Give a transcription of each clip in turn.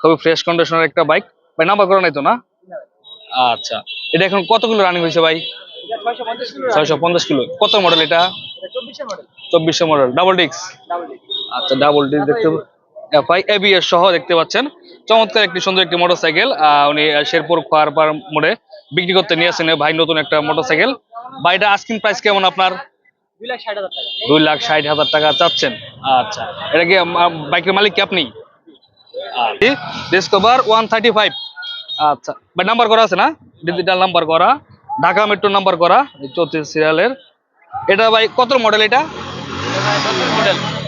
খুবই ফ্রেশ কন্ডিশনের একটা বাইক ভাই নাম্বার করা নাই তো না? আচ্ছা। এটা এখন কত কিলো রানিং হয়েছে ভাই? ছয়শো পঞ্চাশ কিলো। কত মডেল এটা? চব্বিশশো মডেল ডাবল ডিক্স আচ্ছা ডাবল ডিক্স দেখতে এফআই এবিএস সহ দেখতে পাচ্ছেন। চমৎকার একটি সুন্দর একটি মোটরসাইকেল উনি শেরপুর খোয়ারপাড় মোড়ে বিক্রি করতে নিয়ে আসেন ভাই নতুন একটা মোটরসাইকেল এটা আস্কিং প্রাইস কেমন আপনার? দুই লাখ ষাট হাজার টাকা। চাচ্ছেন। আচ্ছা। এটা কি বাইকের মালিক কি আপনি? ডিসকভার ওয়ান থার্টি ফাইভ আচ্ছা নাম্বার করা আছে না? ডিজিটাল নাম্বার করা ঢাকা মেট্রো নাম্বার করা, চৌত্রিশ সিরিয়ালের এটা ভাই, কত মডেল এটা?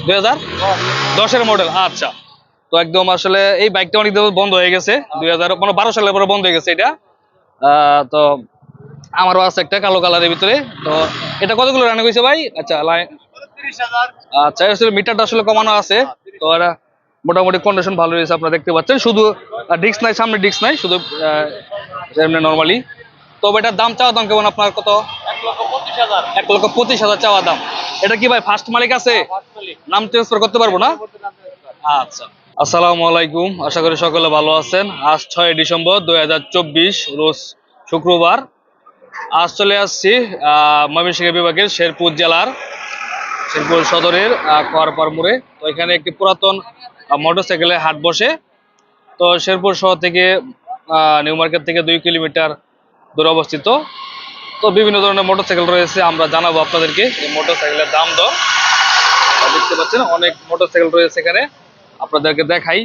দুই হাজার? দশের মডেল আচ্ছা। তো একদম আসলে এই বাইকটা অনেক বন্ধ হয়ে গেছে, দুই হাজার মানে বারো সালের পরে বন্ধ হয়ে গেছে এটা। তো আমারও আছে একটা কালো কালারের ভিতরে। তো এটা কতগুলো রান্না করেছে ভাই? আচ্ছা আচ্ছা মিটারটা আসলে কমানো আছে। তো এটা মোটামুটি কন্ডিশন ভালো রয়েছে আপনারা দেখতে পাচ্ছেন। শুধু ডিস্ক নাই সামনে ডিস্ক নাই শুধু এমনি নর্মালি তবে এটার দাম চাওয়া দাম কেমন আপনার? কত? এক লক্ষ পঁচিশ হাজার চাওয়া দাম। এটা কি ভাই ফার্স্ট মালিক আছে? নাম ট্রান্সফার করতে পারব না? আচ্ছা। আসসালামু আলাইকুম। আশা করি সকলে ভালো আছেন। আজ ছয় ডিসেম্বর দুই হাজার চব্বিশ রোজ শুক্রবার। আজ চলে আসছি ময়মনসিংহ বিভাগের শেরপুর জেলার শেরপুর সদরের কোয়ারপাড় মোড়ে। তো এখানে একটি পুরাতন মোটরসাইকেলের হাট বসে। তো শেরপুর শহর থেকে নিউ মার্কেট থেকে দুই কিলোমিটার দূরে অবস্থিত। তো বিভিন্ন ধরনের মোটরসাইকেল রয়েছে আমরা জানাব আপনাদেরকে এই মোটরসাইকেলের দাম দর। দেখতে পাচ্ছেন অনেক মোটরসাইকেল রয়েছে এখানে। আপনাদেরকে দেখাই।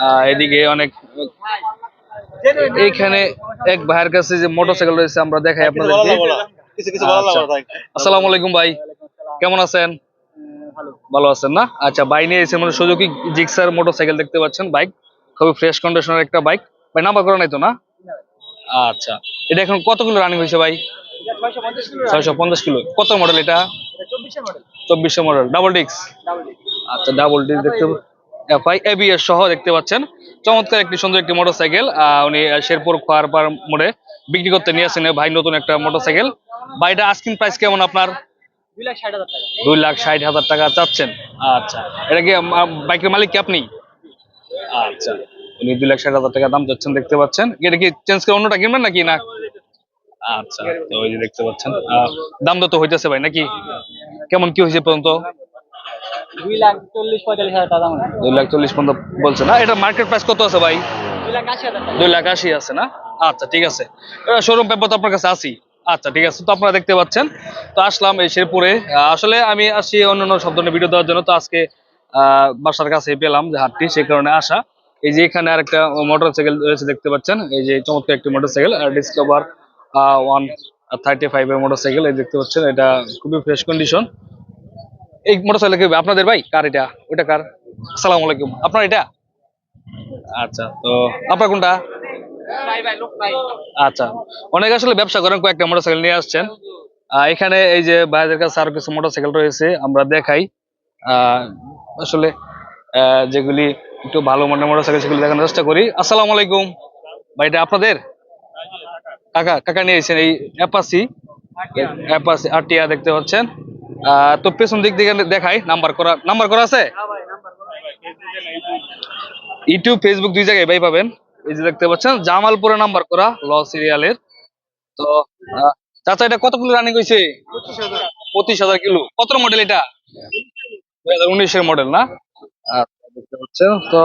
আহ, এদিকে অনেক এইখানে এক ভাইয়ের কাছে যে মোটরসাইকেল রয়েছে আমরা দেখাই আপনাদেরকে। আচ্ছা। আসসালামু আলাইকুম ভাই। কেমন আছেন? ভালো। আছেন না? আচ্ছা বাই নিয়ে এসে মানে সুজুকি জিক্সার মোটরসাইকেল দেখতে পাচ্ছেন বাইক খুবই ফ্রেশ কন্ডিশনের একটা বাইক ভাই নাম্বার করা নাই তো না? আচ্ছা এটা এখন কত কিলো রানিং হয়েছে ভাই? ছয়শো পঞ্চাশ কিলো কত মডেল এটা? চব্বিশশো মডেল ডাবল ডিক্স আচ্ছা ডাবল ডিক্স দেখতে এফআই এবিএস সহ দেখতে পাচ্ছেন। চমৎকার একটি সুন্দর একটি মোটরসাইকেল উনি শেরপুর খোয়ারপাড় মোড়ে বিক্রি করতে নিয়ে আসেন ভাই নতুন একটা মোটরসাইকেল বা এটা আস্কিং প্রাইস কেমন আপনার? দুই লাখ ষাট হাজার টাকা। চাচ্ছেন? আচ্ছা। এটা কি বাইকের মালিক কি আপনি? আচ্ছা। উনি দুই লাখ ষাট হাজার টাকা দাম চাচ্ছেন দেখতে পাচ্ছেন। এটা কি চেঞ্জ করে অন্যটা কিনবেন নাকি না? আচ্ছা তো ওই যে দেখতে পাচ্ছেন। দাম তো হইতেছে ভাই নাকি? কেমন কি হয়েছে পর্যন্ত? দুই লাখ চল্লিশ পঁয়তাল্লিশ হাজার টাকা দুই লাখ চল্লিশ পর্যন্ত বলছে না? এটা মার্কেট প্রাইস কত আছে ভাই? দুই লাখ আশি দুই লাখ আশি আছে না? আচ্ছা ঠিক আছে। শোরুম পেপার তো আপনার কাছে আসি। আচ্ছা ঠিক আছে। তো আপনারা দেখতে পাচ্ছেন। তো আসলাম এই শেরপুরে। আসলে আমি আসি অন্যান্য সব ধরনের ভিডিও দেওয়ার জন্য। তো আজকে বাসার কাছে পেলাম যে হাটটি সেই কারণে আসা। এই যে এখানে আরেকটা মোটর সাইকেল রয়েছে, দেখতে পাচ্ছেন? এই যে চমৎকার একটি motorcycle Discover one thirty five এর মোটর সাইকেল এই দেখতে পাচ্ছেন, এটা খুবই ফ্রেশ কন্ডিশন এই মোটর সাইকেল কি আপনাদের ভাই? কার এটা? ওইটা কার? আসসালামু আলাইকুম। আপনার এটা? আচ্ছা তো আপনার কোনটা? আচ্ছা অনেক আসলে ব্যবসা করেন কয়েকটা মোটরসাইকেল নিয়ে আসছেন। এখানে এই যে ভাইদের কাছে আরও কিছু মোটরসাইকেল রয়েছে আমরা দেখাই। আসলে যেগুলি একটু ভালো মানের মোটরসাইকেল সেগুলি দেখানোর চেষ্টা করি। আসসালামু আলাইকুম। ভাই এটা আপনাদের? কাকা কাকা নিয়ে এসেছেন এই অ্যাপাসি অ্যাপাসি আরটিআ দেখতে পাচ্ছেন। আহ, তো পেছন দিক থেকে দেখাই নাম্বার করা নাম্বার করা আছে? ইউটিউব ফেসবুক দুই জায়গায় ভাই পাবেন। এই যে দেখতে পাচ্ছেন জামালপুরে নাম্বার করা ল সিরিয়ালের। তো চাচা এটা কত কিলো রানিং হয়েছে পঁচিশ হাজার কিলো। কত মডেল এটা? দুই হাজার উনিশের মডেল না? আচ্ছা, দেখতে পাচ্ছেন। তো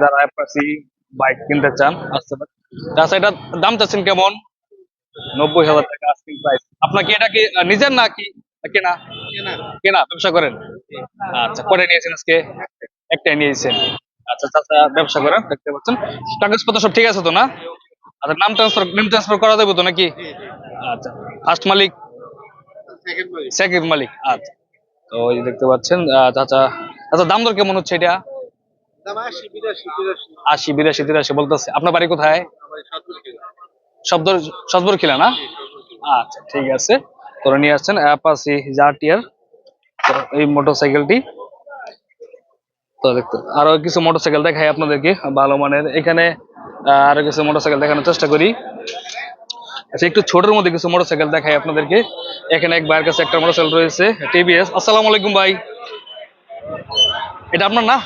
যারা অ্যাপাসি বাইক কিনতে চান আসতে পারেন। চাচা এটা দাম চাচ্ছেন কেমন? নব্বই হাজার টাকা আস্কিং প্রাইস আপনার কি এটা কি নিজের না কি কেনা? কেনা। ব্যবসা করেন? আচ্ছা করে নিয়েছেন আজকে? একটাই নিয়েছেন। আচ্ছা চাচা ব্যবসা করেন দেখতে পাচ্ছেন। কাগজপত্র সব ঠিক আছে তো না? আচ্ছা নাম ট্রান্সফার নাম ট্রান্সফার করা যাবে তো নাকি? আচ্ছা ফার্স্ট মালিক? সেকেন্ড মালিক। আচ্ছা। তো ওই দেখতে পাচ্ছেন চাচা আচ্ছা দাম দর কেমন হচ্ছে এটা? আশি বিরাশি তিরাশি। বলতেছে। আপনার বাড়ি কোথায়? শব্দ সদবর খিলা না? আচ্ছা ঠিক আছে। তোরা নিয়ে আসছেন অ্যাপাসি জাটিয়ার এই মোটরসাইকেলটি। আরও কিছু মোটরসাইকেল দেখাই আপনাদেরকে, ভালো মানের। এখানে আরও কিছু মোটরসাইকেল দেখানোর চেষ্টা করি। আচ্ছা একটু ছোটের মধ্যে কিছু মোটরসাইকেল দেখাই আপনাদেরকে। এখানে এক ভাইয়ের কাছে একটা মোটরসাইকেল রয়েছে, টিভিএস। আসসালামু আলাইকুম ভাই। এটা আপনার না?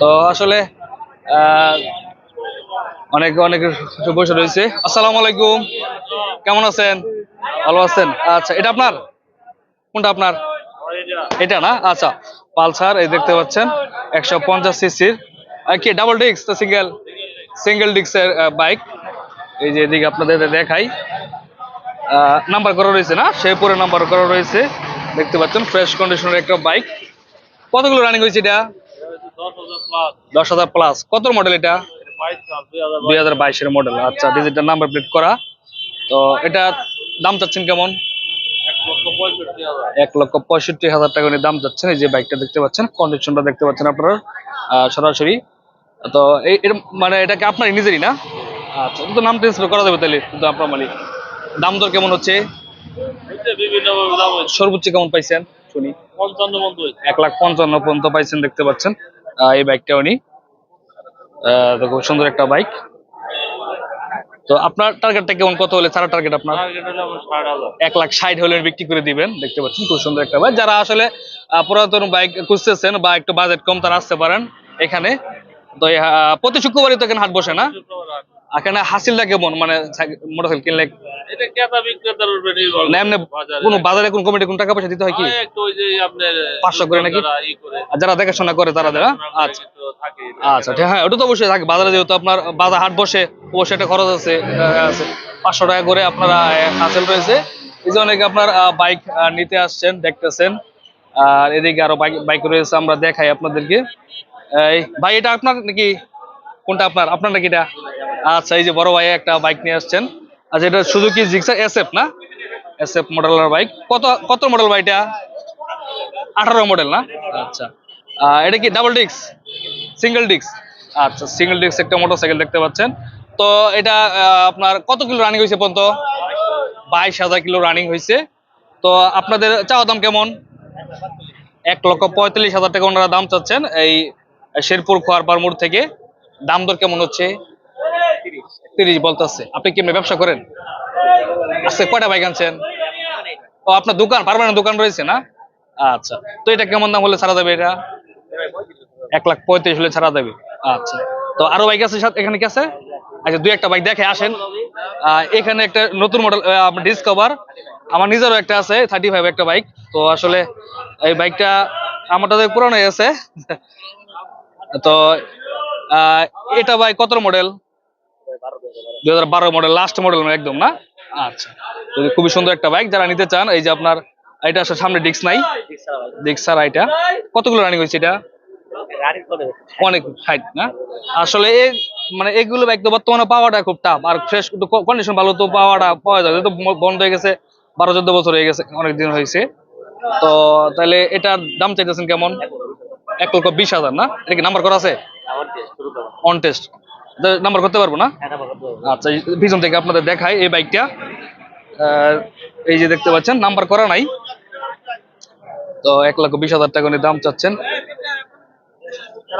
তো আসলে অনেক অনেক বসে রয়েছে। আসসালামু আলাইকুম। কেমন আছেন? ভালো আছেন? আচ্ছা এটা আপনার? কোনটা আপনার? এটা না? আচ্ছা পালসার, এই দেখতে পাচ্ছেন, একশো পঞ্চাশ সিসির। কি ডাবল ডিস্ক সিঙ্গেল সিঙ্গেল ডিস্কের বাইক এই যে এদিকে আপনাদের দেখাই। নাম্বার করা রয়েছে না? সে শেরপুরে নাম্বার করা রয়েছে। দেখতে পাচ্ছেন ফ্রেশ কন্ডিশনের একটা বাইক কতগুলো রানিং হয়েছে এটা? দশ হাজার প্লাস কত মডেল এটা? দুই হাজার বাইশের মডেল আচ্ছা ডিজিটাল নাম্বার প্লেট করা। তো এটা দাম চাচ্ছেন কেমন? এক লক্ষ পঁয়ষট্টি হাজার টাকা দাম যাচ্ছেন। এই যে বাইকটা দেখতে পাচ্ছেন কন্ডিশনটা দেখতে পাচ্ছেন আপনারা সরাসরি। তো এই মানে এটা কি আপনার নিজেরই না? আচ্ছা তো নাম ট্রান্সফার করা যাবে তাহলে কিন্তু আপনার মালিক দাম দর কেমন হচ্ছে? সর্বোচ্চ কেমন পাইছেন শুনি? এক লাখ পঞ্চান্ন পর্যন্ত পাইছেন দেখতে পাচ্ছেন। এই বাইকটা উনি। আহ, তো খুব সুন্দর একটা বাইক। তো আপনার টার্গেটটা কেমন? কত হলে ছাড়া টার্গেট আপনার? এক লাখ ষাট হলে বিক্রি করে দিবেন। দেখতে পাচ্ছেন খুব সুন্দর একটা বাইক যারা আসলে পুরাতন বাইক খুঁজতেছেন বা একটু বাজেট কম তারা আসতে পারেন এখানে। তো প্রতি শুক্রবারই তো এখানে হাট বসে না? এখানে হাসিলটা কেমন? মানে মোটরসাইকেল কিনলে এটা ক্রেতা বিক্রেতার উপরে নির্ভর না এমনি বাজারে। কোনো বাজারে কোন কমিটি কোন টাকা পয়সা দিতে হয় কি? হয় একটু ওই যে আপনার 500 করে নাকি? যারা আর যারা দেখাশোনা করে তারা দেয় আচ্ছা। আচ্ছা হ্যাঁ ওটা তো অবশ্যই থাকে। বাজারে যেহেতু আপনার বাজার হাট বসে অবশ্যই একটা খরচ আছে আছে। পাঁচশো টাকা করে আপনারা হাসেল রয়েছে। এই যে অনেকে আপনার বাইক নিতে আসছেন দেখতেছেন। আর এদিকে আরও বাইক বাইক রয়েছে আমরা দেখাই আপনাদেরকে। এই ভাই এটা আপনার নাকি কোনটা আপনার? আপনার নাকি এটা? আচ্ছা এই যে বড় ভাই একটা বাইক নিয়ে আসছেন। আচ্ছা এটা সুজুকি জিক্সার এসএফ না? এসএফ মডেলের বাইক কত কত মডেল বাইকটা আঠারো মডেল না? আচ্ছা। এটা কি ডাবল ডিস্ক সিঙ্গেল ডিস্ক আচ্ছা সিঙ্গেল ডিস্ক একটা মোটরসাইকেল দেখতে পাচ্ছেন। তো এটা আপনার কত কিলো রানিং হয়েছে পর্যন্ত? বাইশ হাজার কিলো রানিং হয়েছে। তো আপনাদের চাওয়া দাম কেমন? এক লক্ষ পঁয়তাল্লিশ হাজার টাকা ওনারা দাম চাচ্ছেন এই শেরপুর খোয়ারপার মোড় থেকে। দাম দর কেমন হচ্ছে? তিরিশ বলতেছে। আপনি কি ব্যবসা করেন? আজকে কয়টা বাইক আনছেন? ও, আপনার দোকান, পারমানেন্ট দোকান রয়েছে না? আচ্ছা তো এটা কেমন দাম হলে ছাড়া যাবে এটা? এক লাখ পঁয়ত্রিশ হলে ছাড়া দেবে আচ্ছা তো আরও বাইক আছে এখানে কি আছে? আচ্ছা দুই একটা বাইক দেখে আসেন। এখানে একটা নতুন মডেল ডিসকভার আমার নিজেরও একটা আছে থার্টি ফাইভ একটা বাইক। তো আসলে এই বাইকটা আমারটা পুরানো গেছে তো এটা ভাই কত মডেল দুই হাজার বারো মডেল লাস্ট মডেল একদম না? আচ্ছা। খুবই সুন্দর একটা বাইক যারা নিতে চান এই যে আপনার এটা আসলে সামনে ডিস্ক নাই। ডিস্ক ছাড়া এটা। কতগুলো রানিং হয়েছে এটা? অনেক হাইট না? আসলে মানে এগুলো বাইক তো বর্তমানে পাওয়াটা খুব টাফ আর ফ্রেশ কন্ডিশন ভালো তো পাওয়াটা পাওয়া যায়। তো বন্ধ হয়ে গেছে বারো চোদ্দ বছর হয়ে গেছে অনেক দিন হয়েছে। তো তাহলে এটার দাম চাইতেছেন কেমন? এক লক্ষ বিশ হাজার না? এটা কি নাম্বার করা আছে? অন টেস্ট নাম্বার করতে পারব না? আচ্ছা পিছন থেকে আপনাদের দেখায় এই বাইকটা এই যে দেখতে পাচ্ছেন নাম্বার করা নাই। তো এক লক্ষ বিশ হাজার টাকা দাম চাচ্ছেন।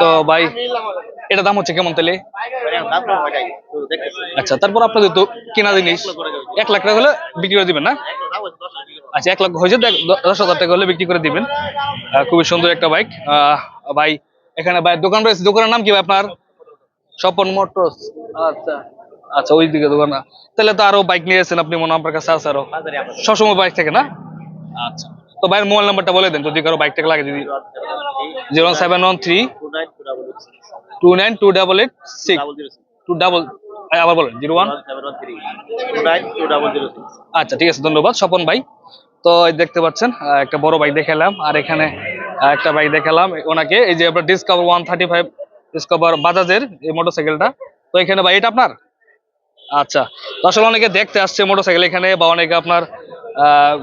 তো ভাই এটা দাম হচ্ছে কেমন তাহলে? আচ্ছা তারপর আপনাদের তো কেনা জিনিস। এক লাখ টাকা হলে বিক্রি করে দিবেন না? আচ্ছা এক লাখ হয়েছে দশ হাজার টাকা হলে বিক্রি করে দিবেন। খুবই সুন্দর একটা বাইক ভাই এখানে ভাই দোকান রয়েছে। দোকানের নাম কি ভাই আপনার? স্বপন মোটরস। আচ্ছা। আচ্ছা ওই দিকে দোকান। তাহলে তো আরও বাইক নিয়ে এসেছেন আপনি মনে আপনার কাছে আছে আরও। সবসময় বাইক থাকে না? আচ্ছা। তো ভাইয়ের মোবাইল নাম্বারটা বলে দেন যদি কারও বাইক টাকে লাগে দিদি zero seven one three two nine two double eight six. Two double আবার বলেন জিরো ওয়ান। আচ্ছা ঠিক আছে ধন্যবাদ স্বপন ভাই। তো এই দেখতে পাচ্ছেন একটা বড় বাইক দেখালাম আর এখানে একটা বাইক দেখালাম। ওনাকে এই যে আপনার Discover one thirty five Discover বাজাজের এই মোটরসাইকেলটা তো এখানে ভাই, এটা আপনার? আচ্ছা। তো আসলে অনেকে দেখতে আসছে মোটরসাইকেল এখানে বা অনেকে আপনার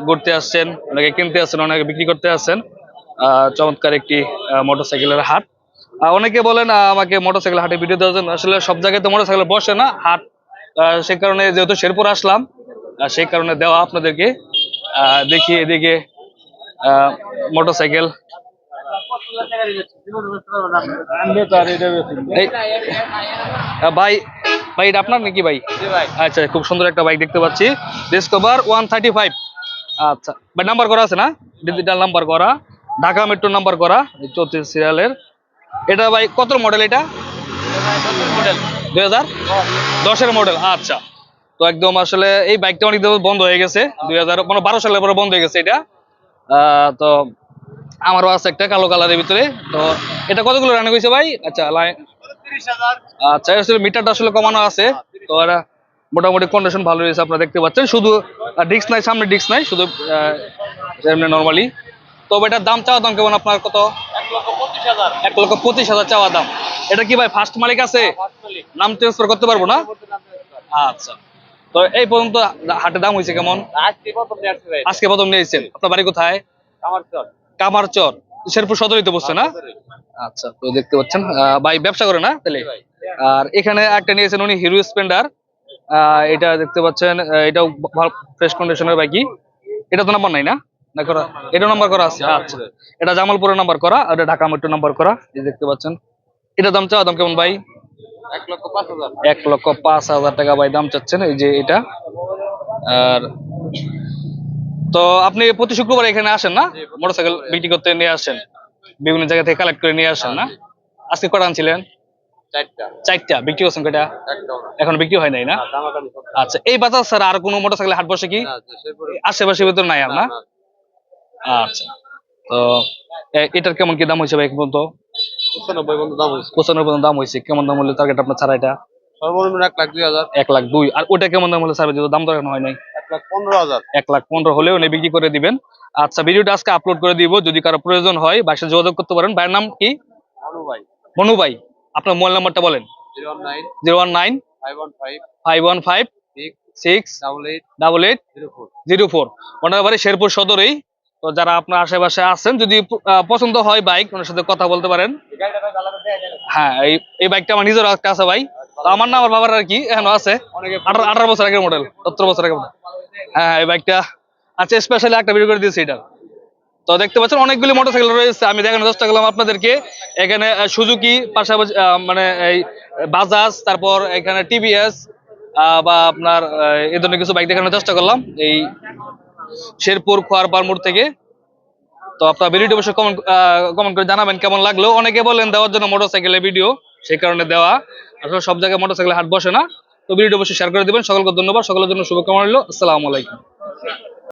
ঘুরতে আসছেন, অনেকে কিনতে আসছেন, অনেকে বিক্রি করতে আসছেন। চমৎকার একটি মোটরসাইকেলের হাট। অনেকে বলেন আমাকে মোটরসাইকেল হাটে ভিডিও দেওয়ার জন্য। আসলে সব জায়গায় তো মোটরসাইকেল বসে না, হাট। সেই কারণে যেহেতু শেরপুর আসলাম সেই কারণে দেওয়া আপনাদেরকে দেখি এদিকে মোটরসাইকেল ভাই ভাই এটা আপনার নাকি ভাই? আচ্ছা খুব সুন্দর একটা বাইক দেখতে পাচ্ছি। ডিসকভার ওয়ান থার্টি ফাইভ আচ্ছা ভাই নাম্বার করা আছে না? ডিজিটাল নাম্বার করা। ঢাকা মেট্রো নাম্বার করা চৌত্রিশ সিরিয়ালের এটা ভাই কত মডেল এটা? দুই হাজার? দশের মডেল আচ্ছা। তো একদম আসলে এই বাইকটা অনেক বন্ধ হয়ে গেছে। দুই হাজার মানে বারো সালের পরে বন্ধ হয়ে গেছে এটা। আহ, তো আমারও আছে একটা কালো কালারের ভিতরে। তো এটা কতগুলো রান্না করেছে ভাই? আচ্ছা লাইন আচ্ছা আসলে মিটারটা আসলে কমানো আছে। তো এটা মোটামুটি কন্ডিশন ভালো রয়েছে আপনারা দেখতে পাচ্ছেন। শুধু ডিস্ক নাই সামনে ডিস্ক নাই শুধু এমনি নর্মালি তবে এটার দাম চাওয়া দাম কেমন আপনার? কত? এক লক্ষ পঁচিশ হাজার চাওয়া দাম। এটা কি ভাই ফার্স্ট মালিক আছে? নাম ট্রান্সফার করতে পারব না? আচ্ছা। তো এই পর্যন্ত হাটে দাম হয়েছে কেমন? আজকে প্রথম নিয়েছেন আপনার বাড়ি কোথায়? আমার কামারচর শেরপুর সদরই তো বসছে না? আচ্ছা তো দেখতে পাচ্ছেন ভাই ব্যবসা করে না তাহলে? আর এখানে একটা নিয়েছেন উনি হিরো স্প্লেন্ডার এটা দেখতে পাচ্ছেন এটাও ফ্রেশ কন্ডিশনের বাইকই এটা তো নাম্বার নাই না? না করা এটা নাম্বার করা আছে? আচ্ছা। এটা জামালপুরের নাম্বার করা আর এটা ঢাকা মেট্রো নাম্বার করা এই দেখতে পাচ্ছেন। এটা দাম চাওয়া দাম কেমন ভাই? এক লক্ষ পাঁচ হাজার। এক লক্ষ পাঁচ হাজার টাকা ভাই দাম চাচ্ছেন এই যে এটা। আর তো আপনি প্রতি শুক্রবার এখানে আসেন না? মোটরসাইকেল বিক্রি করতে নিয়ে আসেন? বিভিন্ন জায়গা থেকে কালেক্ট করে নিয়ে আসেন না? আজকে কটা আনছিলেন? চারটা। বিক্রি করছেন কয়টা? এখন বিক্রি হয় নাই না? আচ্ছা এই বাজার স্যার আর কোনো মোটরসাইকেল হাট বসে কি? আশেপাশের ভিতর নাই আর না? আচ্ছা তো এটার কেমন কি দাম হয়েছে ভাই পর্যন্ত? পঁচানব্বই দাম হয়েছে। পর্যন্ত দাম হয়েছে। কেমন দাম হলে টার্গেট আপনার ছাড়া এটা? সর্বনিম্ন এক লাখ দুই হাজার। এক লাখ দুই। আর ওটা কেমন দাম হলে ছাড়বে? দাম তো এখন হয় নাই। লাখ পনেরো হাজার। এক লাখ পনেরো হলেও উনি বিক্রি করে দিবেন। আচ্ছা ভিডিওটা আজকে আপলোড করে দিব। যদি কারও প্রয়োজন হয় বাসে যোগাযোগ করতে পারেন। ভাইয়ের নাম কি? ভাই। মনু ভাই। আপনার মোবাইল নাম্বারটা বলেন। Zero one nine. Zero one nine. Five one five. Five one five. Six. Double eight. Double eight. Zero four. Zero four. ওনার বাড়ি শেরপুর সদরেই। তো যারা আপনার আশেপাশে আছেন যদি পছন্দ হয় বাইক ওনার সাথে কথা বলতে পারেন। হ্যাঁ এই বাইকটা আমার নিজের একটা আছে ভাই। আমার না আমার বাবার আর কি এখনও আছে। আঠারো বছর আগের মডেল সত্তর বছর আগের মডেল হ্যাঁ এই বাইকটা আচ্ছা স্পেশালি একটা ভিডিও করে দিয়েছি এটা। তো দেখতে পাচ্ছেন অনেকগুলি মোটরসাইকেল রয়েছে। আমি দেখানোর চেষ্টা করলাম আপনাদেরকে। এখানে সুজুকি পাশাপাশি মানে এই বাজাজ তারপর এখানে টিভিএস বা আপনার এই ধরনের কিছু বাইক দেখানোর চেষ্টা করলাম। এই শেরপুর খোয়ারপাড় মোড় থেকে। তো আপনার ভিডিওটি অবশ্যই কমেন্ট কমেন্ট করে জানাবেন কেমন লাগল। অনেকে বলেন দেওয়ার জন্য মোটরসাইকেলের ভিডিও সেই কারণে দেওয়া। আসলে সব জায়গায় মোটরসাইকেলে হাট বসে না, তো ভিডিওটি অবশ্যই শেয়ার করে দেবেন। সকলকে ধন্যবাদ, সকলের জন্য শুভকামনা রইল। আসসালামু আলাইকুম।